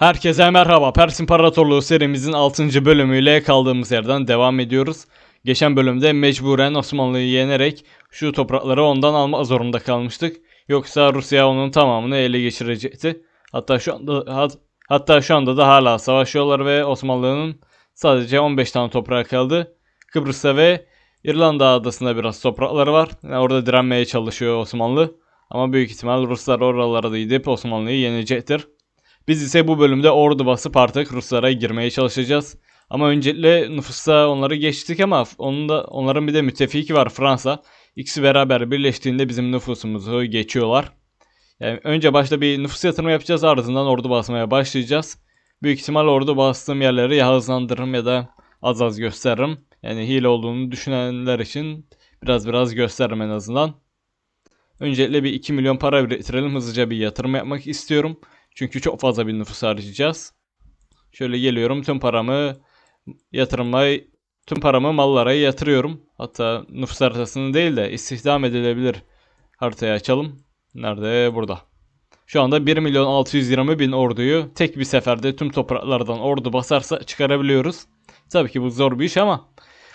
Herkese merhaba. Pers İmparatorluğu serimizin 6. bölümüyle kaldığımız yerden devam ediyoruz. Geçen bölümde mecburen Osmanlı'yı yenerek şu toprakları ondan alma zorunda kalmıştık. Yoksa Rusya onun tamamını ele geçirecekti. Hatta şu anda hat- hatta şu anda da hala savaşıyorlar ve Osmanlı'nın sadece 15 tane toprağı kaldı. Kıbrıs'ta ve İrlanda adasında biraz toprakları var. Yani orada direnmeye çalışıyor Osmanlı. Ama büyük ihtimal Ruslar oralara da gidip Osmanlı'yı yenecektir. Biz ise bu bölümde ordu basıp artık Ruslara girmeye çalışacağız. Ama öncelikle nüfusta onları geçtik ama onun da, onların bir de müttefiki var Fransa. İkisi beraber birleştiğinde bizim nüfusumuzu geçiyorlar. Yani önce başta bir nüfus yatırımı yapacağız ardından ordu basmaya başlayacağız. Büyük ihtimal ordu bastığım yerleri ya hızlandırırım ya da az az gösteririm. Yani hile olduğunu düşünenler için biraz biraz gösteririm en azından. Öncelikle bir 2 milyon para biriktirelim. Hızlıca bir yatırım yapmak istiyorum. Çünkü çok fazla bir nüfus harcayacağız. Şöyle geliyorum tüm paramı yatırıma tüm paramı mallara yatırıyorum. Hatta nüfus haritasını değil de istihdam edilebilir haritayı açalım. Nerede? Burada. Şu anda 1 milyon 620 bin orduyu tek bir seferde tüm topraklardan ordu basarsa çıkarabiliyoruz. Tabii ki bu zor bir iş ama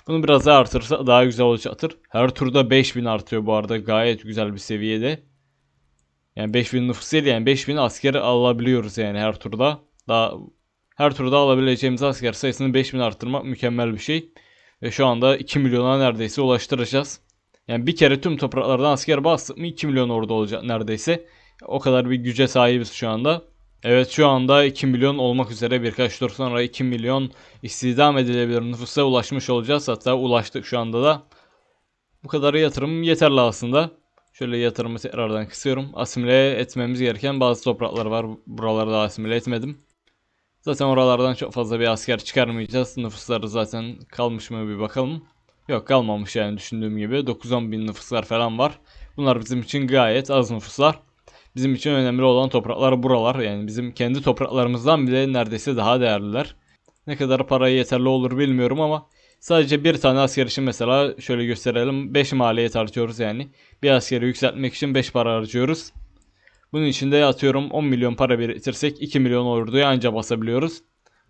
bunu biraz daha artırırsa daha güzel olacaktır. Her turda 5000 artıyor bu arada gayet güzel bir seviyede. Yani 5000 nüfus değil yani 5000 asker alabiliyoruz yani her turda. Daha her turda alabileceğimiz asker sayısını 5000 arttırmak mükemmel bir şey. Ve şu anda 2 milyona neredeyse ulaştıracağız. Yani bir kere tüm topraklardan asker bastık mı 2 milyon ordu olacak neredeyse. O kadar bir güce sahibiz şu anda. Evet şu anda 2 milyon olmak üzere birkaç tur sonra 2 milyon istihdam edilebilir nüfusa ulaşmış olacağız. Hatta ulaştık şu anda da. Bu kadar yatırım yeterli aslında. Şöyle yatırımı tekrardan kısıyorum. Asimile etmemiz gereken bazı topraklar var. Buraları da asimile etmedim. Zaten oralardan çok fazla bir asker çıkarmayacağız. Nüfusları zaten kalmış mı bir bakalım. Yok kalmamış yani düşündüğüm gibi. 9-10 bin nüfuslar falan var. Bunlar bizim için gayet az nüfuslar. Bizim için önemli olan topraklar buralar. Yani bizim kendi topraklarımızdan bile neredeyse daha değerliler. Ne kadar paraya yeterli olur bilmiyorum ama sadece bir tane asker için mesela şöyle gösterelim. 5 maliyet harcıyoruz yani. Bir askeri yükseltmek için 5 para harcıyoruz. Bunun için de atıyorum 10 milyon para biriktirsek 2 milyon orduya anca basabiliyoruz.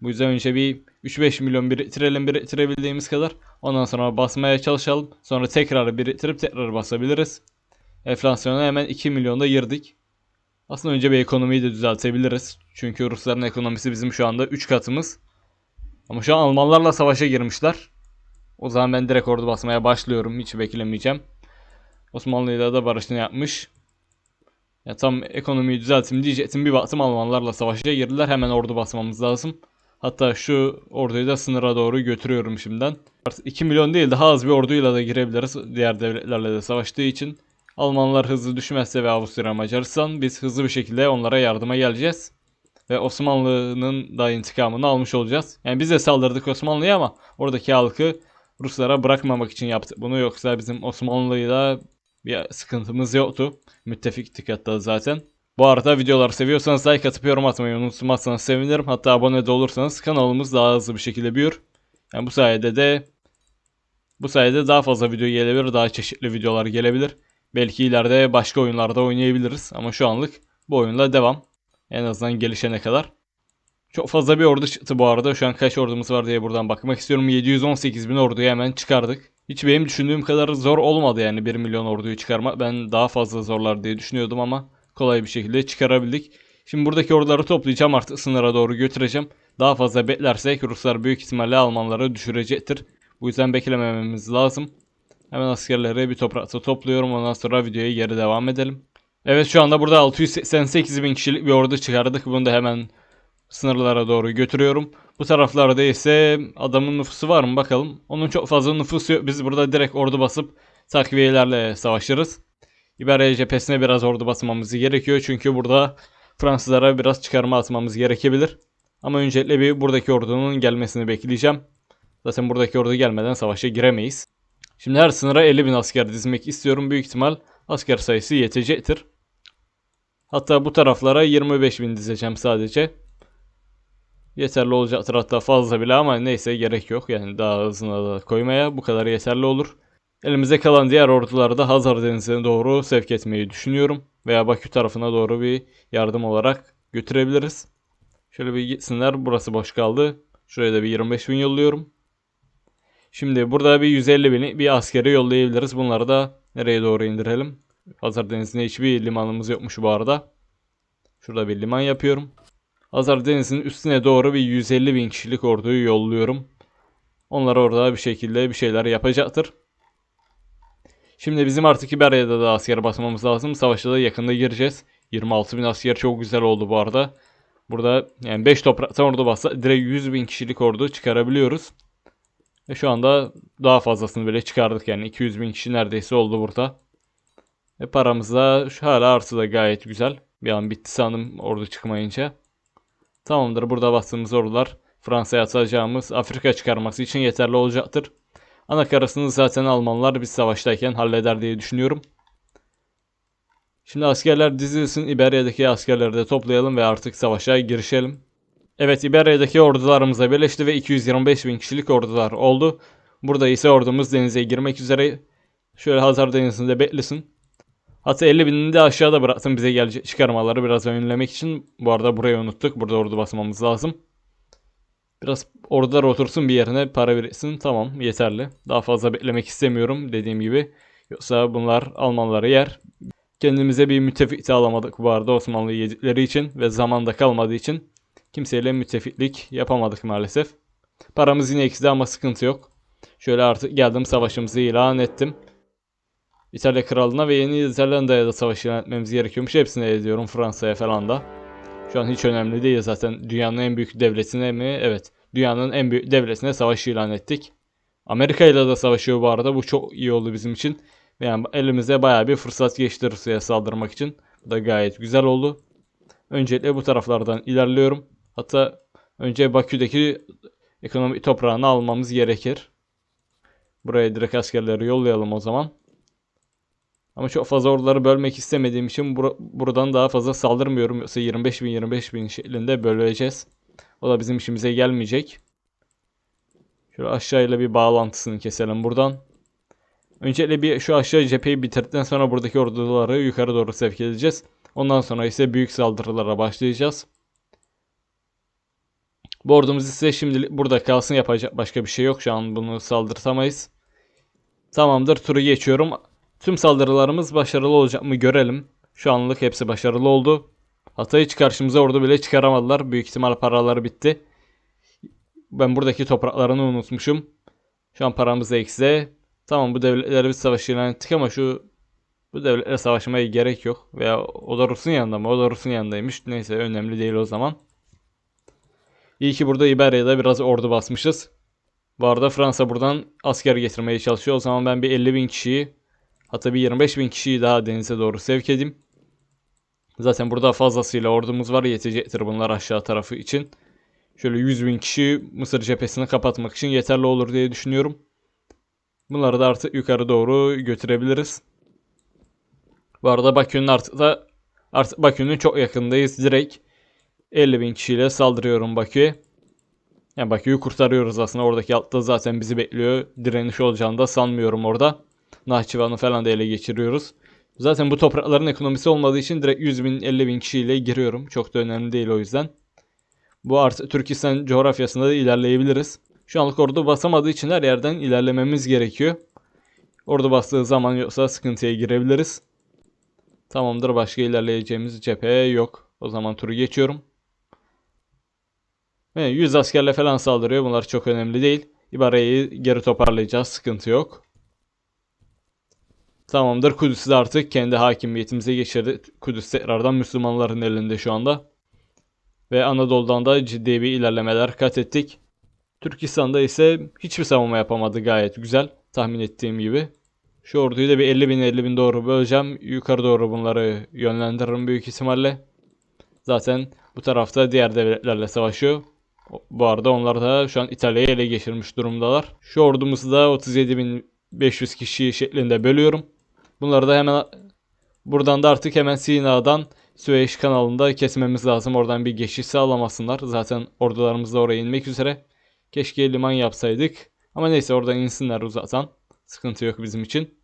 Bu yüzden önce bir 3-5 milyon biriktirelim biriktirebildiğimiz kadar. Ondan sonra basmaya çalışalım. Sonra tekrar biriktirip tekrar basabiliriz. Enflasyona hemen 2 milyonda girdik. Aslında önce bir ekonomiyi de düzeltebiliriz. Çünkü Rusların ekonomisi bizim şu anda 3 katımız. Ama şu an Almanlarla savaşa girmişler. O zaman ben direkt ordu basmaya başlıyorum. Hiç beklemeyeceğim. Osmanlı'yla da barışını yapmış. Ya tam ekonomiyi düzelteyim diyecektim. Bir baktım Almanlarla savaşa girdiler. Hemen ordu basmamız lazım. Hatta şu orduyu da sınıra doğru götürüyorum şimdiden. Artık 2 milyon değil daha az bir orduyla da girebiliriz. Diğer devletlerle de savaştığı için. Almanlar hızlı düşmezse ve Avusturya Macaristan biz hızlı bir şekilde onlara yardıma geleceğiz. Ve Osmanlı'nın da intikamını almış olacağız. Yani biz de saldırdık Osmanlı'ya ama oradaki halkı Ruslara bırakmamak için yaptık bunu. Yoksa bizim Osmanlı'yla bir sıkıntımız yoktu. Müttefiktik hatta zaten. Bu arada videoları seviyorsanız like atıp yorum atmayı unutmazsanız sevinirim. Hatta abone de olursanız kanalımız daha hızlı bir şekilde büyür. Yani bu sayede de bu sayede daha fazla video gelebilir, daha çeşitli videolar gelebilir. Belki ileride başka oyunlarda oynayabiliriz ama şu anlık bu oyunla devam. En azından gelişene kadar. Çok fazla bir ordu çıktı bu arada. Şu an kaç ordumuz var diye buradan bakmak istiyorum. 718 bin orduyu hemen çıkardık. Hiç benim düşündüğüm kadar zor olmadı yani 1 milyon orduyu çıkarmak. Ben daha fazla zorlar diye düşünüyordum ama kolay bir şekilde çıkarabildik. Şimdi buradaki orduları toplayacağım artık sınıra doğru götüreceğim. Daha fazla beklersek Ruslar büyük ihtimalle Almanları düşürecektir. Bu yüzden beklemememiz lazım. Hemen askerleri bir toprakta topluyorum. Ondan sonra videoya geri devam edelim. Evet şu anda burada 688 bin kişilik bir ordu çıkardık. Bunu da hemen sınırlara doğru götürüyorum. Bu taraflarda ise adamın nüfusu var mı bakalım. Onun çok fazla nüfusu yok. Biz burada direkt ordu basıp takviyelerle savaşırız. İberya cephesine biraz ordu basmamız gerekiyor. Çünkü burada Fransızlara biraz çıkarma atmamız gerekebilir. Ama öncelikle bir buradaki ordunun gelmesini bekleyeceğim. Zaten buradaki ordu gelmeden savaşa giremeyiz. Şimdi her sınıra 50 bin asker dizmek istiyorum. Büyük ihtimal asker sayısı yetecektir. Hatta bu taraflara 25 bin dizeceğim sadece. Yeterli olacaktır hatta fazla bile ama neyse gerek yok. Yani daha hızına da koymaya bu kadar yeterli olur. Elimize kalan diğer orduları da Hazar Denizi'ne doğru sevk etmeyi düşünüyorum. Veya Bakü tarafına doğru bir yardım olarak götürebiliriz. Şöyle bir gitsinler. Burası boş kaldı. Şuraya da bir 25 bin yolluyorum. Şimdi burada bir 150 bin bir askeri yollayabiliriz. Bunları da nereye doğru indirelim? Hazar Denizi'nde hiçbir limanımız yokmuş bu arada. Şurada bir liman yapıyorum. Hazar Denizi'nin üstüne doğru bir 150 bin kişilik orduyu yolluyorum. Onlar orada bir şekilde bir şeyler yapacaktır. Şimdi bizim artık İberya'da da asker basmamız lazım. Savaşa da yakında gireceğiz. 26 bin asker çok güzel oldu bu arada. Burada yani 5 topraktan ordu bassa direkt 100 bin kişilik ordu çıkarabiliyoruz. Ve şu anda daha fazlasını bile çıkardık yani 200 bin kişi neredeyse oldu burada. Ve paramız da şu hala artıda gayet güzel. Bir an bitti sandım ordu çıkmayınca. Tamamdır burada bastığımız ordular Fransa'ya atacağımız Afrika çıkarması için yeterli olacaktır. Ana karasını zaten Almanlar biz savaştayken halleder diye düşünüyorum. Şimdi askerler dizilsin. İberya'daki askerleri de toplayalım ve artık savaşa girişelim. Evet İberya'daki ordularımıza birleşti ve 225 bin kişilik ordular oldu. Burada ise ordumuz denize girmek üzere. Şöyle Hazar Denizi'nde beklesin. Hatta 50 binini de aşağıda bıraktım bize gelecek çıkarmaları biraz önlemek için. Bu arada burayı unuttuk. Burada ordu basmamız lazım. Biraz ordular otursun bir yerine para verirsin. Tamam yeterli. Daha fazla beklemek istemiyorum dediğim gibi. Yoksa bunlar Almanları yer. Kendimize bir müttefik de alamadık bu arada Osmanlı yedikleri için ve zamanda kalmadığı için kimseyle müttefiklik yapamadık maalesef. Paramız yine ekside ama sıkıntı yok. Şöyle artık geldim savaşımızı ilan ettim. İtalya Krallığına ve Yeni Zelanda'ya da savaş ilan etmemiz gerekiyormuş. Hepsine ediyorum Fransa'ya falan da. Şu an hiç önemli değil zaten dünyanın en büyük devletine mi? Evet. Dünyanın en büyük devletine savaş ilan ettik. Amerika ile de savaşıyor bu arada. Bu çok iyi oldu bizim için. Yani elimize baya bir fırsat geçti Rusya'ya saldırmak için. Bu da gayet güzel oldu. Öncelikle bu taraflardan ilerliyorum. Hatta önce Bakü'deki ekonomi toprağını almamız gerekir. Buraya direkt askerleri yollayalım o zaman. Ama çok fazla orduları bölmek istemediğim için bur buradan daha fazla saldırmıyorum. Yoksa 25 bin 25 bin şeklinde böleceğiz. O da bizim işimize gelmeyecek. Şöyle aşağıyla bir bağlantısını keselim buradan. Öncelikle bir şu aşağı cepheyi bitirdikten sonra buradaki orduları yukarı doğru sevk edeceğiz. Ondan sonra ise büyük saldırılara başlayacağız. Bu ordumuz ise şimdilik burada kalsın yapacak başka bir şey yok. Şu an bunu saldırtamayız. Tamamdır turu geçiyorum. Tüm saldırılarımız başarılı olacak mı görelim. Şu anlık hepsi başarılı oldu. Hatta hiç karşımıza ordu bile çıkaramadılar. Büyük ihtimal paraları bitti. Ben buradaki topraklarını unutmuşum. Şu an paramız da eksi. Tamam bu devletleri biz savaş ilan ettik ama şu bu devletle savaşmaya gerek yok. Veya o da Rus'un yanında mı? O da Rus'un yanındaymış. Neyse önemli değil o zaman. İyi ki burada İberya'da biraz ordu basmışız. Bu arada Fransa buradan asker getirmeye çalışıyor. O zaman ben bir 50 bin kişiyi hatta bir 25 bin kişiyi daha denize doğru sevk edeyim. Zaten burada fazlasıyla ordumuz var yetecektir bunlar aşağı tarafı için. Şöyle 100 bin kişi Mısır cephesini kapatmak için yeterli olur diye düşünüyorum. Bunları da artık yukarı doğru götürebiliriz. Bu arada Bakü'nün artık da artık Bakü'nün çok yakındayız. Direkt 50 bin kişiyle saldırıyorum Bakü'ye. Yani Bakü'yü kurtarıyoruz aslında. Oradaki altta zaten bizi bekliyor. Direniş olacağını da sanmıyorum orada. Nahçıvan'ı falan da ele geçiriyoruz. Zaten bu toprakların ekonomisi olmadığı için direkt 100 bin 50 bin kişiyle giriyorum. Çok da önemli değil o yüzden. Bu artık Türkistan coğrafyasında da ilerleyebiliriz. Şu anlık ordu basamadığı için her yerden ilerlememiz gerekiyor. Ordu bastığı zaman yoksa sıkıntıya girebiliriz. Tamamdır başka ilerleyeceğimiz cephe yok. O zaman turu geçiyorum. Evet, 100 askerle falan saldırıyor. Bunlar çok önemli değil. İbareyi geri toparlayacağız. Sıkıntı yok. Tamamdır. Kudüs'ü de artık kendi hakimiyetimize geçirdi. Kudüs tekrardan Müslümanların elinde şu anda. Ve Anadolu'dan da ciddi bir ilerlemeler kat ettik. Türkistan'da ise hiçbir savunma yapamadı gayet güzel. Tahmin ettiğim gibi. Şu orduyu da bir 50 bin 50 bin doğru böleceğim. Yukarı doğru bunları yönlendiririm büyük ihtimalle. Zaten bu tarafta diğer devletlerle savaşıyor. Bu arada onlar da şu an İtalya'yı ele geçirmiş durumdalar. Şu ordumuzu da 37.500 kişi şeklinde bölüyorum. Bunları da hemen buradan da artık hemen Sina'dan Süveyş kanalında kesmemiz lazım. Oradan bir geçiş sağlamasınlar. Zaten ordularımız da oraya inmek üzere. Keşke liman yapsaydık. Ama neyse oradan insinler uzaktan. Sıkıntı yok bizim için.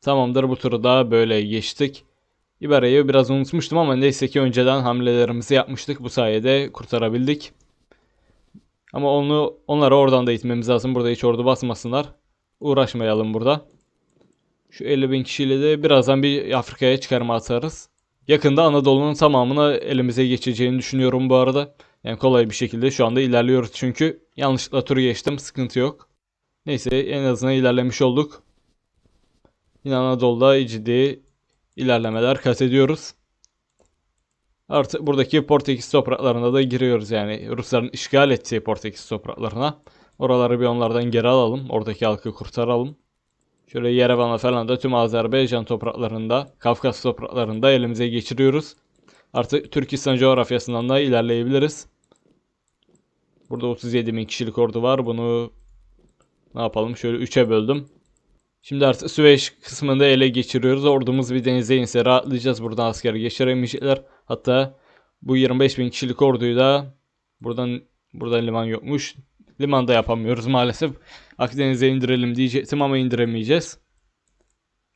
Tamamdır bu turu da böyle geçtik. İbare'yi biraz unutmuştum ama neyse ki önceden hamlelerimizi yapmıştık. Bu sayede kurtarabildik. Ama onu onları oradan da itmemiz lazım. Burada hiç ordu basmasınlar. Uğraşmayalım burada. Şu 50 bin kişiyle de birazdan bir Afrika'ya çıkarma atarız. Yakında Anadolu'nun tamamını elimize geçeceğini düşünüyorum bu arada. Yani kolay bir şekilde şu anda ilerliyoruz çünkü. Yanlışlıkla turu geçtim sıkıntı yok. Neyse en azından ilerlemiş olduk. Yine Anadolu'da ciddi ilerlemeler kat ediyoruz. Artık buradaki Portekiz topraklarına da giriyoruz yani Rusların işgal ettiği Portekiz topraklarına. Oraları bir onlardan geri alalım. Oradaki halkı kurtaralım. Şöyle Yerevan'a falan da tüm Azerbaycan topraklarında, Kafkas topraklarında elimize geçiriyoruz. Artık Türkistan coğrafyasından da ilerleyebiliriz. Burada 37 bin kişilik ordu var. Bunu ne yapalım? Şöyle 3'e böldüm. Şimdi artık Süveyş kısmında ele geçiriyoruz. Ordumuz bir denize inse rahatlayacağız. Buradan asker geçiremeyecekler. Hatta bu 25 bin kişilik orduyu da buradan buradan liman yokmuş. Limanda yapamıyoruz maalesef. Akdeniz'e indirelim diyecektim ama indiremeyeceğiz.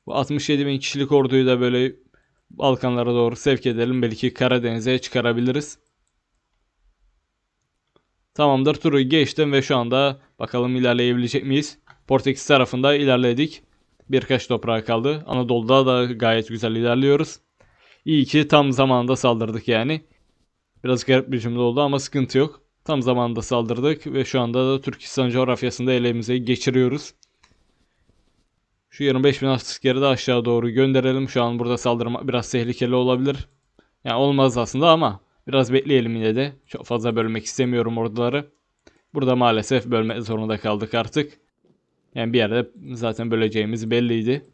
Bu 67 bin kişilik orduyu da böyle Balkanlara doğru sevk edelim. Belki Karadeniz'e çıkarabiliriz. Tamamdır turu geçtim ve şu anda bakalım ilerleyebilecek miyiz? Portekiz tarafında ilerledik. Birkaç toprağa kaldı. Anadolu'da da gayet güzel ilerliyoruz. İyi ki tam zamanında saldırdık yani. Biraz garip bir cümle oldu ama sıkıntı yok. Tam zamanında saldırdık ve şu anda da Türkistan coğrafyasında elimize geçiriyoruz. Şu 25 bin askeri de aşağı doğru gönderelim. Şu an burada saldırma biraz tehlikeli olabilir. Yani olmaz aslında ama biraz bekleyelim yine de. Çok fazla bölmek istemiyorum orduları. Burada maalesef bölmek zorunda kaldık artık. Yani bir yerde zaten böleceğimiz belliydi.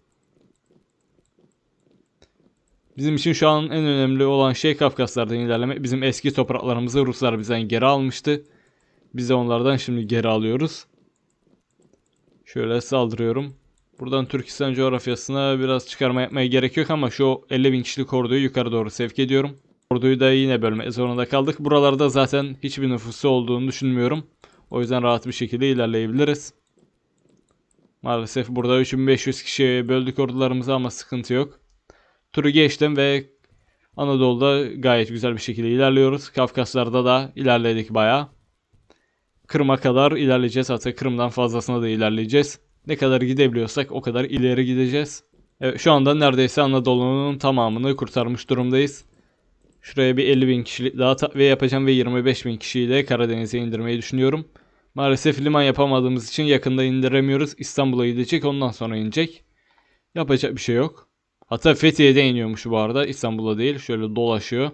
Bizim için şu an en önemli olan şey Kafkaslardan ilerlemek. Bizim eski topraklarımızı Ruslar bizden geri almıştı. Biz de onlardan şimdi geri alıyoruz. Şöyle saldırıyorum. Buradan Türkistan coğrafyasına biraz çıkarma yapmaya gerek yok ama şu 50 bin kişilik orduyu yukarı doğru sevk ediyorum. Orduyu da yine bölme zorunda kaldık. Buralarda zaten hiçbir nüfusu olduğunu düşünmüyorum. O yüzden rahat bir şekilde ilerleyebiliriz. Maalesef burada 3500 kişiye böldük ordularımızı ama sıkıntı yok. Turu geçtim ve Anadolu'da gayet güzel bir şekilde ilerliyoruz. Kafkaslar'da da ilerledik bayağı. Kırım'a kadar ilerleyeceğiz. Hatta Kırım'dan fazlasına da ilerleyeceğiz. Ne kadar gidebiliyorsak o kadar ileri gideceğiz. Evet, şu anda neredeyse Anadolu'nun tamamını kurtarmış durumdayız. Şuraya bir 50 bin kişilik daha takviye yapacağım ve 25 bin kişiyi de Karadeniz'e indirmeyi düşünüyorum. Maalesef liman yapamadığımız için yakında indiremiyoruz. İstanbul'a gidecek ondan sonra inecek. Yapacak bir şey yok. Hatta Fethiye'de iniyormuş bu arada. İstanbul'a değil. Şöyle dolaşıyor.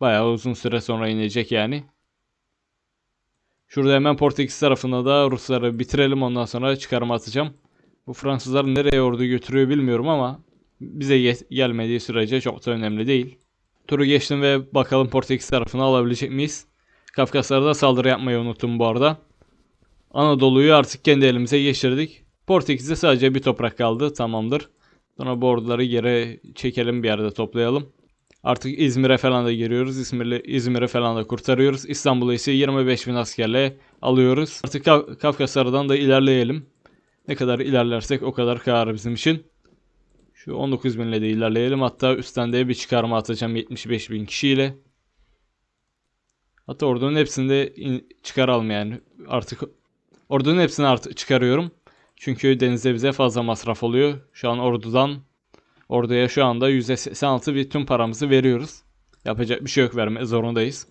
Bayağı uzun süre sonra inecek yani. Şurada hemen Portekiz tarafında da Rusları bitirelim ondan sonra çıkarma atacağım. Bu Fransızlar nereye ordu götürüyor bilmiyorum ama bize gelmediği sürece çok da önemli değil. Turu geçtim ve bakalım Portekiz tarafını alabilecek miyiz? Kafkaslara da saldırı yapmayı unuttum bu arada. Anadolu'yu artık kendi elimize geçirdik. Portekiz'de sadece bir toprak kaldı. Tamamdır. Sonra bu orduları geri çekelim bir yerde toplayalım. Artık İzmir'e falan da giriyoruz. İzmir'le İzmir'i falan da kurtarıyoruz. İstanbul'u ise 25 bin askerle alıyoruz. Artık Kaf Kafkaslardan da ilerleyelim. Ne kadar ilerlersek o kadar kâr bizim için. Şu 19 binle de ilerleyelim. Hatta üstten de bir çıkarma atacağım 75 bin kişiyle. Hatta ordunun hepsini de çıkaralım yani. Artık ordunun hepsini artık çıkarıyorum. Çünkü denize bize fazla masraf oluyor. Şu an ordudan orduya şu anda %86 bir tüm paramızı veriyoruz. Yapacak bir şey yok verme zorundayız.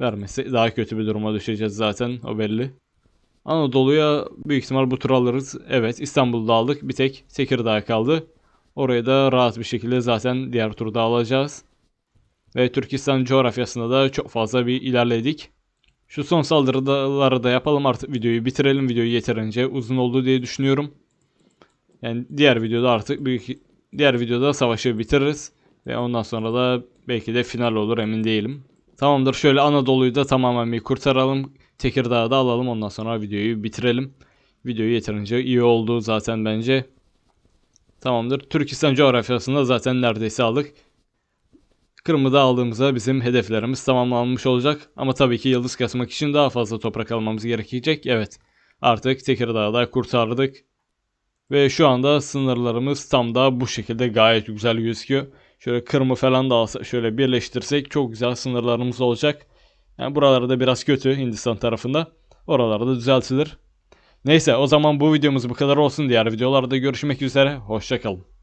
Vermesi daha kötü bir duruma düşeceğiz zaten o belli. Anadolu'ya büyük ihtimal bu tur alırız. Evet İstanbul'da aldık. Bir tek Tekirdağ kaldı. Orayı da rahat bir şekilde zaten diğer turda alacağız. Ve Türkistan coğrafyasında da çok fazla bir ilerledik. Şu son saldırıları da yapalım artık videoyu bitirelim. Videoyu yeterince uzun oldu diye düşünüyorum. Yani diğer videoda artık büyük diğer videoda savaşı bitiririz. Ve ondan sonra da belki de final olur emin değilim. Tamamdır şöyle Anadolu'yu da tamamen bir kurtaralım. Tekirdağ'ı da alalım ondan sonra videoyu bitirelim. Videoyu yeterince iyi oldu zaten bence. Tamamdır. Türkistan coğrafyasında zaten neredeyse aldık. Kırım'ı aldığımızda bizim hedeflerimiz tamamlanmış olacak. Ama tabii ki yıldız kasmak için daha fazla toprak almamız gerekecek. Evet artık Tekirdağ'da kurtardık. Ve şu anda sınırlarımız tam da bu şekilde gayet güzel gözüküyor. Şöyle Kırım'ı falan da alsa, şöyle birleştirsek çok güzel sınırlarımız olacak. Yani buralarda biraz kötü Hindistan tarafında. Oralarda düzeltilir. Neyse o zaman bu videomuz bu kadar olsun. Diğer videolarda görüşmek üzere. Hoşçakalın.